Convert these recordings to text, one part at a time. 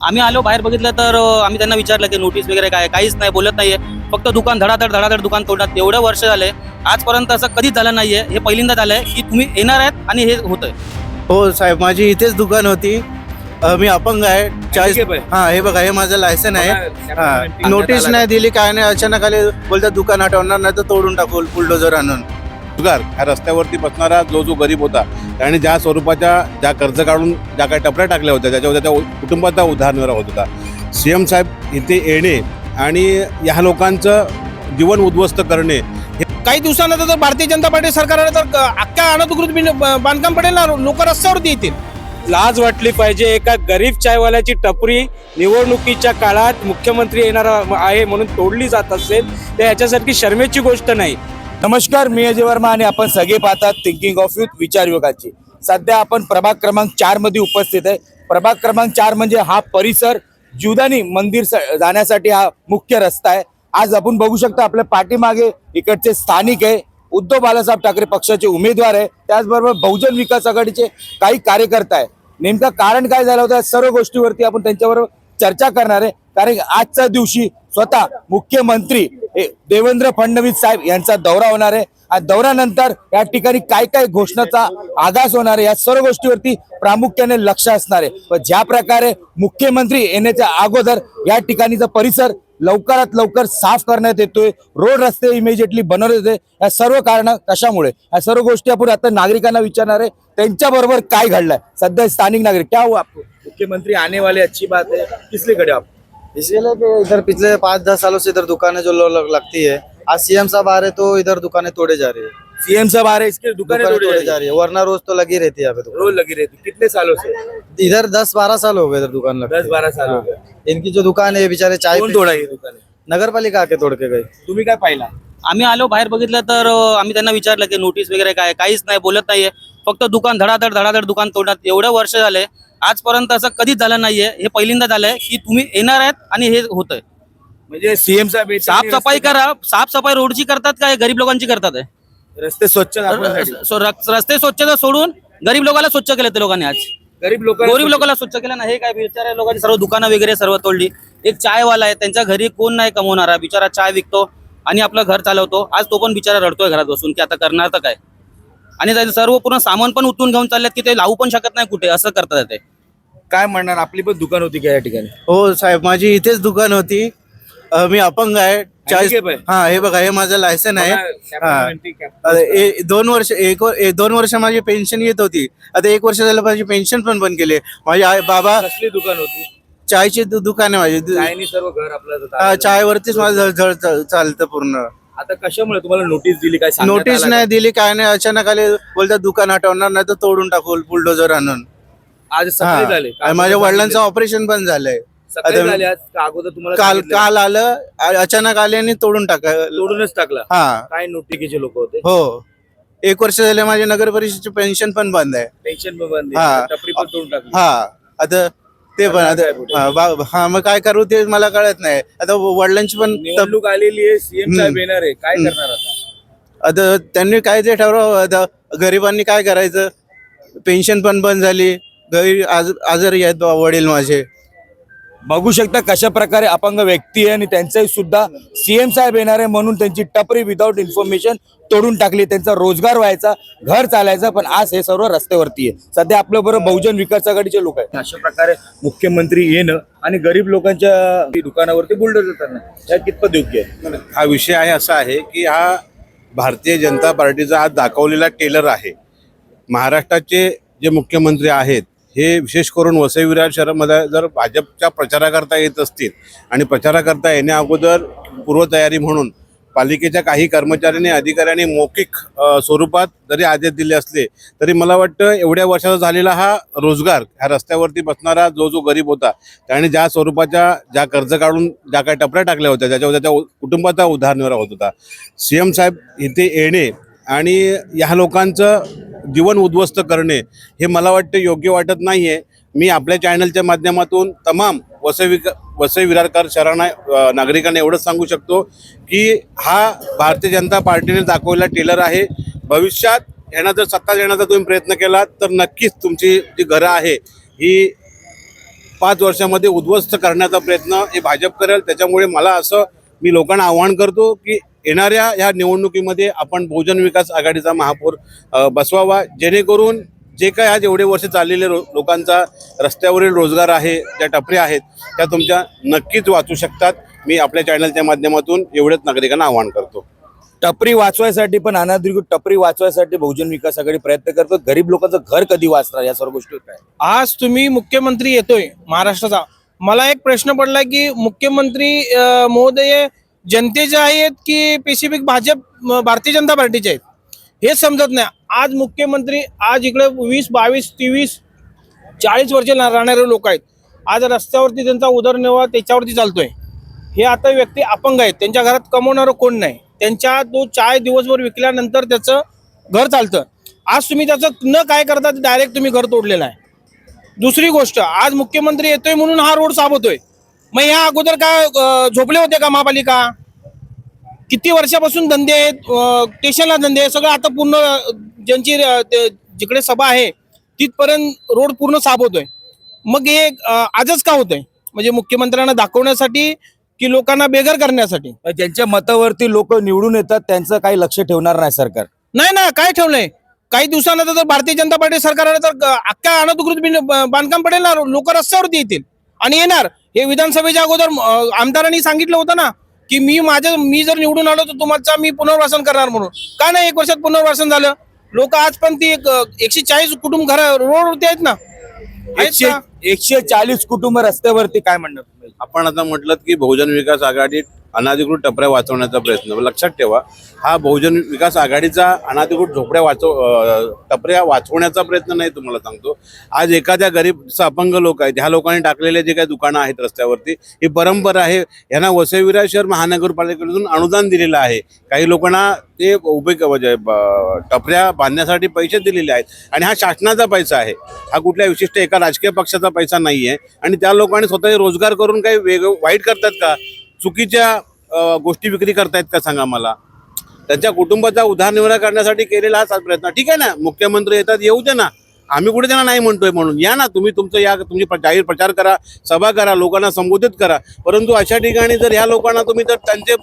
आम्ही आलो बाहेर बघितलं तर आम्ही त्यांना विचारलं की नोटीस वगैरे काय? काहीच नाही बोलत नाहीये. फक्त दुकान धडाधड धडाधड दुकान तोडण्यात एवढे वर्ष झाले. आजपर्यंत असं कधीच झालं नाहीये. हे पहिल्यांदा झालंय की तुम्ही येणार आहेत आणि हे होतंय. हो साहेब माझी इथेच दुकान होती. अ, मी अपंग आहे. चाळीस हा हे बघा हे माझं लायसन आहे. हा नोटीस नाही दिली काय नाही अचानक आले बोलतात दुकान हटवणार नाही तर तोडून टाकू बुलडोजर आणून. रोजगार ह्या रस्त्यावरती बसणारा जो जो गरीब होता त्याने ज्या स्वरूपाच्या ज्या कर्ज काढून ज्या काही टपऱ्या टाकल्या होत्या त्याच्यावर त्याच्या कुटुंबाचा उदाहरणवर होत होता. सी एम साहेब इथे येणे आणि ह्या लोकांचं जीवन उद्ध्वस्त करणे हे काही दिवसानंतर जर भारतीय जनता पार्टी सरकारने तर अख्ख्या अनधिकृत बांधकाम पडेल ना? लोक रस्त्यावरती येतील. लाज वाटली पाहिजे. एका गरीब चायवाल्याची टपरी निवडणुकीच्या काळात मुख्यमंत्री येणार आहे म्हणून तोडली जात असेल तर याच्यासारखी शर्मेची गोष्ट नाही. नमस्कार मी अजय वर्मा आणि आपण सगळे पाहतात थिंकिंग ऑफ युथ विचार योगाची सध्या आपण प्रभाग क्रमांक चारमध्ये उपस्थित आहे. प्रभाग क्रमांक चार म्हणजे हा परिसर जीवदानी मंदिर स- जाण्यासाठी हा मुख्य रस्ता आहे. आज आपण बघू शकता आपल्या पाठीमागे इकडचे स्थानिक आहे. उद्धव बालासाहेब ठाकरे पक्षाचे उमेदवार आहे. त्याचबरोबर बहुजन विकास आघाडीचे काही कार्यकर्ता आहे. नेमकं कारण काय झालं होतं सर्व गोष्टीवरती आपण त्यांच्याबरोबर चर्चा करणार आहे. कारण आजच्या दिवशी स्वतः मुख्यमंत्री देवेंद्र फडणवीस साहेब यांचा दौरा होणार आहे. आणि दौऱ्यानंतर या ठिकाणी काय काय घोषणाचा आगास होणार आहे या सर्व गोष्टीवरती प्रामुख्याने लक्ष असणार आहे. व ज्या प्रकारे मुख्यमंत्री येण्याच्या अगोदर या ठिकाणीचा परिसर लवकरात लवकर साफ करण्यात येतोय रोड रस्ते इमिजिएटली बनवले येते या सर्व कारण कशामुळे? या सर्व गोष्टी आपण आता नागरिकांना विचारणार आहे. त्यांच्या बरोबर काय घडलंय? सध्या स्थानिक नागरिक क्या हो आपको मुख्यमंत्री आने वाले अच्छी बात है. किसलीकडे आप? इसीलिए कि इधर पिछले पाँच दस सालों से इधर दुकानें जो लग- लगती है आज सीएम साहब आ रहे तो इधर दुकानें तोड़े जा रही है। सीएम साहब आ रहे हैं, इसके दुकानें दुकानें तोड़ी तोड़े जा रही है। वरना रोज तो लगी रहती है यहाँ पे दुकान। रोज लगी रहती कितने सालों से? इधर दस बारह साल हो गए इधर दुकान लगती दस बारह साल हो गए। इनकी जो दुकान है ये बेचारे चाय तोडा ही दुकाने? नगर पालिका आके तोड़ के गई। तुम्ही काय पाहिला? आम्ही आलो बाहेर बघितलं तर अं, आम्ही त्यांना विचारलं की नोटीस वगैरे काय? काहीच नाही बोलत नाहीये. फक्त दुकान धडाधड धडाधड दुकान तोडण्यात एवढे वर्ष झाले. आजपर्यंत असं कधीच झालं नाहीये. हे पहिल्यांदा झालंय. की तुम्ही येणार आहेत आणि हे होतंय. म्हणजे सीएम साहेब साफसफाई करा. साफसफाई रोडची करतात काय? गरीब लोकांची करतात आहे? रस्ते- स्वच्छ रस्ते स्वच्छता सोडून गरीब लोकांना स्वच्छ केले ते लोकांनी आज. गरीब लोक गरीब लोकांना स्वच्छ केलं ना हे काय बिचाऱ्या लोकांची सर्व दुकानं वगैरे सर्व तोडली. एक चायवाला आहे त्यांच्या घरी कोण नाही कमवणारा. बिचारा चाय विकतो आणि आपलं घर चालवतो. आज तो पण बिचारा रडतोय घरात बसून की आता करणार तर काय? आणि त्याचं सर्व पूर्ण सामान पण उठून घेऊन चाललेत की ते लावू पण शकत नाही कुठे असं करतात ते. काय म्हणणार आपली पण दुकान होती का या ठिकाणी? हो साहेब माझी इथेच दुकान होती. अ, मी अपंग आहे. चाळीस Handicap आहे? हा हे बघा हे माझं लायसन आहे. हा. ए- दोन वर्ष एक वर- ए- दोन वर्ष माझी पेन्शन येत होती. आता एक वर्ष झालं माझी पेन्शन पण बंद केली. माझे आई बाबा कसली दुकान होती? चायची दु- दुकान आहे माझी. दु- चायनी सर्व घर आपलं हा, चायवरतीच माझं झळ झळ- चालतं पूर्ण. आता कशामुळे तुम्हाला नोटीस दिली काय सांगण्यात नोटीस आलं नाही का? दिली काय नाही. अचानक आले बोलतात दुकान हटवणार नाही तर तोडून टाकू बुलडोजर आणून. आज सकाळी हा. झाले आणि माझ्या वडिलांचं ऑपरेशन पण झालंय. सकाळी आता- झाले आज का अगोदर तुम्हाला काल सांगितलं? काल आलं अचानक आले आणि तोडून टाका तोडूनच टाकला. हा. काय नोटिकेचे लोक होते? हो. एक वर्ष झाले माझे नगर परिषदेची पेन्शन पण बंद आहे. पेन्शन पण बंद हा. आहे. टपरी पण तोडून टाकली. हा. आता ते पण आता? हा, बा- हा मग काय करू ते मला कळत नाही आता वडिलांची पण तब- निवडणूक आलेली आहे सीएम साहेब. येणार आहे काय. करणार आता आता त्यांनी काय ते ठरवावं आता गरिबांनी काय करायचं पेन्शन पण बंद झाली घरी आज आजारी आहेत बा वडील माझे बघू शकता कशा प्रकारे अपंग व्यक्ती आहे आणि त्यांचाही सुद्धा सीएम साहेब येणार आहे म्हणून त्यांची टपरी विदाऊट इन्फॉर्मेशन तोडून टाकली. त्यांचा रोजगार व्हायचा घर चालायचा पण आज हे सर्व रस्त्यावरती आहे. सध्या आपल्या बरोबर बहुजन विकास आघाडीचे लोक आहेत. अशा प्रकारे मुख्यमंत्री येणं आणि गरीब लोकांच्या दुकानावरती बुलडोजर करणं या कितपत योग्य आहे? हा विषय आहे असा आहे की हा भारतीय जनता पार्टीचा आज दाखवलेला टेलर आहे. महाराष्ट्राचे जे मुख्यमंत्री आहेत हे विशेष करून वसई विरार शहरामध्ये जर भाजपच्या प्रचाराकरता येत असतील आणि प्रचाराकरता येण्या अगोदर पूर्वतयारी म्हणून पालिकेच्या काही कर्मचाऱ्यांनी अधिकाऱ्यांनी मौखिक स्वरूपात जरी आदेश दिले असले तरी मला वाटतं एवढ्या वर्षाचा झालेला हा रोजगार ह्या रस्त्यावरती बसणारा जो जो गरीब होता त्याने ज्या स्वरूपाच्या ज्या कर्ज काढून ज्या काही टपऱ्या टाकल्या होत्या त्याच्यावर त्याच्या कुटुंबाचा उदाहरणीवर होत होता. सी एम साहेब इथे येणे आणि ह्या लोकांचं जीवन उद्ध्वस्त करणे हे मला वाटतं योग्य वाटत नाही आहे मी आपल्या चॅनलच्या माध्यमातून तमाम वसईविक वसई विरारकर शहरांना नागरिकांना एवढंच सांगू शकतो की हा भारतीय जनता पार्टीने दाखवलेला टेलर आहे. भविष्यात यांना जर सत्ता देण्याचा तुम्ही प्रयत्न केला तर नक्कीच तुमची जी घरं आहे ही पाच वर्षामध्ये उद्ध्वस्त करण्याचा प्रयत्न हे भाजप करेल. त्याच्यामुळे मला असं मी लोकांना आव्हान करतो की येणाऱ्या ह्या निवडणुकीमध्ये आपण बहुजन विकास आघाडीचा महापौर बसवावा. जेणेकरून जे काय आज एवढे वर्ष चाललेले रो- लोकांचा रस्त्यावरील रोजगार आहे ज्या टपऱ्या आहेत त्या तुमच्या नक्कीच वाचू शकतात. मी आपल्या चॅनलच्या माध्यमातून एवढेच नागरिकांना आव्हान करतो. टपरी वाचवायसाठी पण अनाधिकृत टपरी वाचवायसाठी बहुजन विकास आघाडी प्रयत्न करतो. गरीब लोकांचं घर कधी वाचणार या सर्व गोष्टी काय आज तुम्ही मुख्यमंत्री येतोय महाराष्ट्राचा. मला एक प्रश्न पडला की मुख्यमंत्री महोदय जनतेचे आहेत की स्पेसिफिक भाजप भारतीय जनता पार्टीचे आहेत? हे समजत नाही. आज मुख्यमंत्री आज इकडे वीस बावीस तेवीस चाळीस वर्ष राहणारे लोक आहेत. आज रस्त्यावरती त्यांचा उदरनिर्वाह त्याच्यावरती चालतोय. हे आता व्यक्ती अपंग आहेत. त्यांच्या घरात कमवणारं कोण नाही? त्यांच्या तो चाय दिवसभर विकल्यानंतर त्याचं घर चालतं. आज तुम्ही त्याचं न काय करता डायरेक्ट तुम्ही घर तोडलेलं आहे. दुसरी गोष्ट आज मुख्यमंत्री येतोय म्हणून हा रोड साफ मग या अगोदर काय झोपले होते का महापालिका? किती वर्षापासून धंदे आहेत? स्टेशनला धंदे आहे, सगळं आता पूर्ण ज्यांची जिकडे सभा आहे तिथपर्यंत रोड पूर्ण साफ होतोय. मग हे आजच का होतंय? म्हणजे मुख्यमंत्र्यांना दाखवण्यासाठी की लोकांना बेघर करण्यासाठी? ज्यांच्या मतावरती लोक निवडून येतात त्यांचं काही लक्ष ठेवणार नाही सरकार. नाही ना काय ठेवलंय? काही दिवसानंतर भारतीय जनता पार्टी सरकार आलं तर अख्ख्या अनधिकृत बांधकाम पडेल ना? लोक रस्त्यावरती येतील. आणि येणार हे विधानसभेच्या अगोदर आमदारांनी सांगितलं होतं ना की मी माझं मी जर निवडून आलो तर तुम्हाला मी पुनर्वासन करणार म्हणून का नाही एक वर्षात पुनर्वासन झालं लोक आज पण ती एकशे चाळीस कुटुंब घर रोडवरती आहेत ना एकशे? एकशे चाळीस कुटुंब रस्त्यावरती काय म्हणणार तुम्ही? आपण आता म्हटलं की बहुजन विकास आघाडी अनाधिकृत टपऱ्या वाचवण्याचा प्रयत्न. लक्षात ठेवा हा बहुजन विकास आघाडीचा अनाधिकृत झोपड्या वाचव टपऱ्या वाचवण्याचा प्रयत्न नाही तुम्हाला सांगतो. आज एखाद्या गरीब अपंग लोक आहेत ह्या लोकांनी टाकलेले जे काही दुकानं आहेत रस्त्यावरती ही परंपरा आहे. यांना वसईविरा शहर महानगरपालिकेकडून अनुदान दिलेलं आहे. काही लोकांना ते उभे म्हणजे टपऱ्या बांधण्यासाठी पैसे दिलेले आहेत आणि हा शासनाचा पैसा आहे. हा कुठल्या विशिष्ट एका राजकीय पक्षाचा पैसा नाही आहे आणि त्या लोकांनी स्वतः रोजगार करून काही वेग वाईट करतात का? चुकीच्या गोष्टी विक्री करतायत का सांगा मला? त्यांच्या कुटुंबाचा उदारनिर्वाह करण्यासाठी केलेला हा प्रयत्न. ठीक आहे ना? मुख्यमंत्री येतात येऊ दे ना. आम्ही कुठे त्यांना नाही म्हणतोय म्हणून. या ना तुम्ही तुमचं या तुम्ही जाहीर प्रचार करा सभा करा लोकांना संबोधित करा. परंतु अशा ठिकाणी जर ह्या लोकांना तुम्ही जर त्यांचे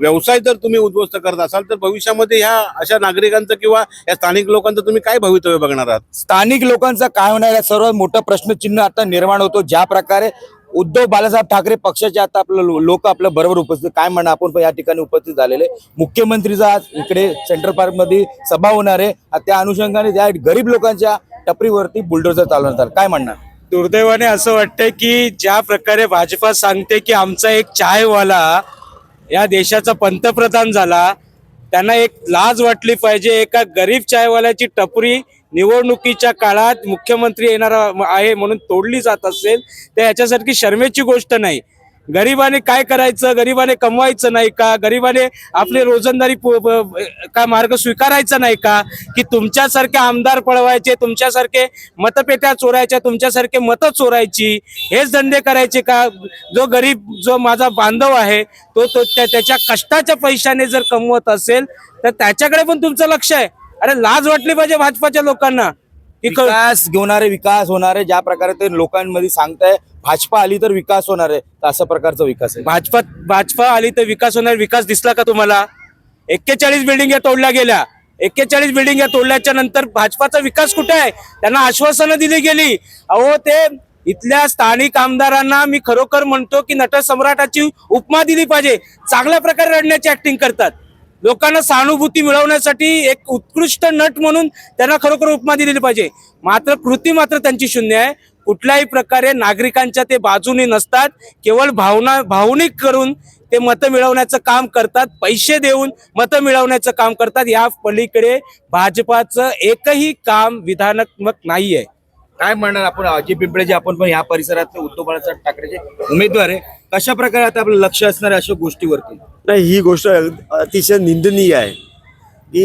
व्यवसाय जर तुम्ही उद्ध्वस्त करत असाल तर भविष्यामध्ये ह्या अशा नागरिकांचं किंवा या स्थानिक लोकांचं तुम्ही काय भवितव्य बघणार आहात? स्थानिक लोकांचा काय होणार या सर्वात मोठं प्रश्नचिन्ह आता निर्माण होतो ज्या प्रकारे उद्धव बाळासाहेब ठाकरे पक्षाचे आता आपलं लोक आपल्या बरोबर उपस्थित काय म्हणणं आपण पण या ठिकाणी उपस्थित झालेले. मुख्यमंत्रीचा आज इकडे सेंट्रल पार्कमध्ये सभा होणार आहे. त्या अनुषंगाने त्या गरीब लोकांच्या टपरीवरती बुलडोजर चालवणार काय म्हणणार? दुर्दैवाने असं वाटतंय की ज्या प्रकारे भाजपा सांगते की आमचा एक चायवाला या देशाचा पंतप्रधान झाला त्यांना एक लाज वाटली पाहिजे. एका गरीब चायवाल्याची टपरी निवडणुकीच्या काळात मुख्यमंत्री येणार आहे म्हणून तोडली जात असेल तर याच्यासारखी शर्मेची गोष्ट नाही. गरिबाने काय करायचं? गरिबाने कमवायचं नाही का? गरिबाने आपली रोजंदारी प- का मार्ग स्वीकारायचा नाही का? की तुमच्यासारखे आमदार पळवायचे तुमच्यासारखे मतपेट्या चोरायच्या तुमच्यासारखे मतं चोरायची हेच धंदे करायचे का? जो गरीब जो माझा बांधव आहे तो तो त्या- त्याच्या कष्टाच्या पैशाने जर कमवत असेल तर त्याच्याकडे पण तुमचं लक्ष आहे. अरे लाज वाटली पाहिजे भाजपाच्या लोकांना. विकास घेणारे विकास होणारे ज्या प्रकारे ते लोकांमध्ये सांगताय भाजपा आली तर विकास होणार आहे. तर अशा प्रकारचा विकास आहे. भाजपा भाजपा आली तर विकास होणार. विकास दिसला का तुम्हाला? एक्केचाळीस बिल्डिंग तोडल्या गेल्या. एक्केचाळीस बिल्डिंग तोडल्याच्या नंतर भाजपाचा विकास कुठे आहे? त्यांना आश्वासनं दिली गेली. अहो ते इथल्या स्थानिक आमदारांना मी खरोखर म्हणतो की नट सम्राटाची उपमा दिली पाहिजे. चांगल्या प्रकारे रडण्याची ऍक्टिंग करतात. लोकांना सहानुभूती मिळवण्यासाठी एक उत्कृष्ट नट म्हणून त्यांना खरोखर उपमा दिलेली पाहिजे. मात्र कृती मात्र त्यांची शून्य आहे. कुठल्याही प्रकारे नागरिकांच्या ते बाजूने नसतात. केवळ भावना भावनिक करून ते मतं मिळवण्याचं काम करतात. पैसे देऊन मतं मिळवण्याचं काम करतात. या पलीकडे भाजपाचं एकही काम विधानात्मक नाही आहे काय म्हणणार आपण? अजय पिंपळे जे आपण पण या परिसरात उद्धव बाळासाहेब ठाकरेचे उमेदवार आहे कशा प्रकारे आता आपलं लक्ष असणार आहे अशा गोष्टीवरती? नाही ही गोष्ट अतिशय निंदनीय आहे. की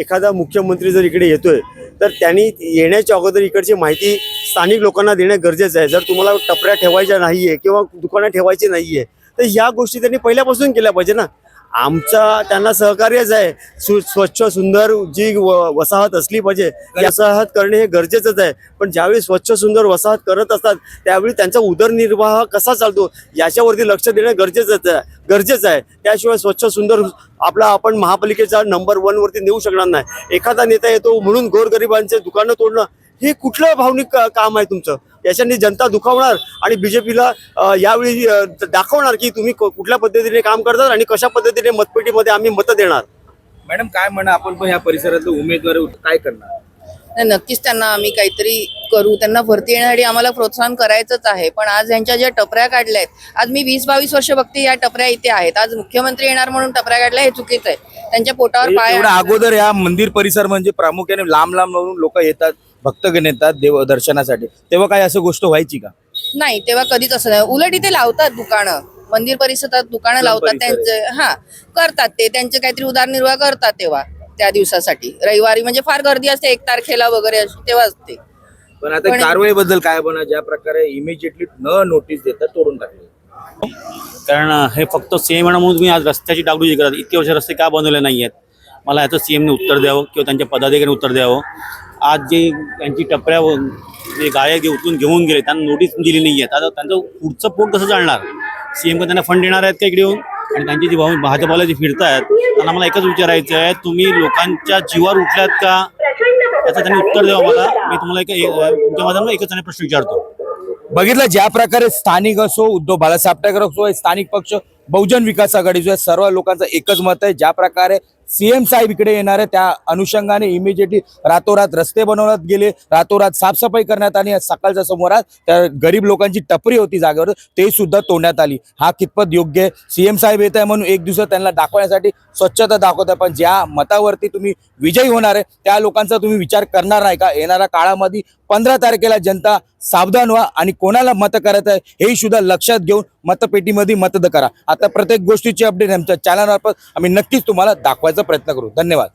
एखादा मुख्यमंत्री जर इकडे येतोय तर त्यांनी येण्याच्या अगोदर इकडची माहिती स्थानिक लोकांना देणं गरजेचं आहे. जर तुम्हाला टपऱ्या ठेवायच्या नाहीये किंवा दुकानं ठेवायची नाहीये तर या गोष्टी त्यांनी पहिल्यापासून केल्या पाहिजे ना. आमचा त्यांना सहकार्यच आहे. स्वच्छ सुंदर जी वसाहत असली पाहिजे वसाहत करणे हे गरजेचंच आहे. पण ज्यावेळी स्वच्छ सुंदर वसाहत करत असतात त्यावेळी त्यांचा उदरनिर्वाह कसा चालतो याच्यावरती लक्ष देणं गरजेचंच आहे गरजेचं आहे. त्याशिवाय स्वच्छ सुंदर आपला आपण महापालिकेचा नंबर वन वरती नेऊ शकणार नाही. एखादा नेता येतो म्हणून गोरगरिबांचे दुकानं तोडणं हे कुठलं भावनिक काम आहे तुमचं? याच्यानी जनता दुखावणार आणि बीजेपीला यावेळी दाखवणार की तुम्ही कुठल्या पद्धतीने काम करतात आणि कशा पद्धतीने मतपेटीमध्ये आम्ही मतं देणार. मॅडम काय म्हणा आपण पण ह्या परिसरातले उमेदवार काय करणार? नाही, नक्कीच त्यांना आम्ही काहीतरी करू. त्यांना भरती येण्यासाठी आम्हाला प्रोत्साहन करायचंच आहे. पण आज यांच्या ज्या टपऱ्या काढल्या आहेत आज मी वीस बावीस वर्ष बघते या टपऱ्या इथे आहेत. आज मुख्यमंत्री येणार म्हणून टपऱ्या काढल्या हे चुकीचं आहे. त्यांच्या पोटावर पाय अगोदर या मंदिर परिसर म्हणजे प्रामुख्याने लांब लांब लावून लोक येतात. भक्तगण येतात देव दर्शनासाठी तेव्हा काय असं गोष्ट व्हायची का? नाही तेव्हा कधीच असं नाही. उलट इथे लावतात दुकानं. मंदिर परिसरात दुकानं लावतात. त्यांचे हा करतात ते. त्यांचे काहीतरी उदारनिर्वाह करतात तेव्हा त्या दिवसासाठी. रविवारी म्हणजे फार गर्दी असते एक तारखेला वगैरे अशी तेव्हा असते. पण आता कारवाई बद्दल काय बना ज्या प्रकारे इमिजिएटली न नोटीस देता तोडून टाकले. कारण हे फक्त सीएम म्हणून तुम्ही आज रस्त्याची डागडुजी करत इतके वर्ष रस्ते का बनवले नाही आहेत मला याचं सीएमने उत्तर द्यावं किंवा त्यांच्या पदाधिकाऱ्यांनी उत्तर द्यावं? आज जे त्यांची टपऱ्या जे गाड्या घे उचलून घेऊन गेले त्यांना नोटीस दिली नाही आहेत आता त्यांचं पुढचं पोट कसं चालणार? सीएम का त्यांना फंड देणार आहेत का इकडे येऊन? आणि त्यांची जी भाऊ भाजपाला जी फिरतायत त्यांना मला एकच विचारायचं आहे तुम्ही लोकांच्या जीवावर उठल्यात का? याचं त्यांनी उत्तर द्यावं मला. मी तुम्हाला एक तुमच्या माझा एकच आणि प्रश्न विचारतो. बघितलं ज्या प्रकारे स्थानिक असो उद्धव बाळासाहेब ठाकरे असो स्थानिक पक्ष बहुजन विकास आघाडीचं आहे सर्व लोकांचं एकच मत आहे. ज्या प्रकारे सीएम साहेब इकडे येणार आहे त्या अनुषंगाने इमिजिएटली रातोरात रस्ते बनवण्यात गेले रातोरात साफसफाई करण्यात आली सकाळच्या समोरात त्या गरीब लोकांची टपरी होती जागेवर ते सुद्धा तोडण्यात आली. हा कितपत योग्य आहे सीएम साहेब येत आहे म्हणून एक दिवस त्यांना दाखवण्यासाठी स्वच्छता दाखवत आहे पण ज्या मतावरती तुम्ही विजयी होणार आहे त्या लोकांचा तुम्ही विचार करणार नाही का? येणाऱ्या काळामध्ये पंधरा तारखेला जनता सावधान व्हा आणि कोणाला मत करायचं आहे हे सुद्धा लक्षात घेऊन मतपेटीमध्ये मतद करा. आता प्रत्येक गोष्टीची अपडेट आमच्या चॅनलमार्फत आम्ही नक्कीच तुम्हाला दाखवायचा प्रयत्न करू. धन्यवाद.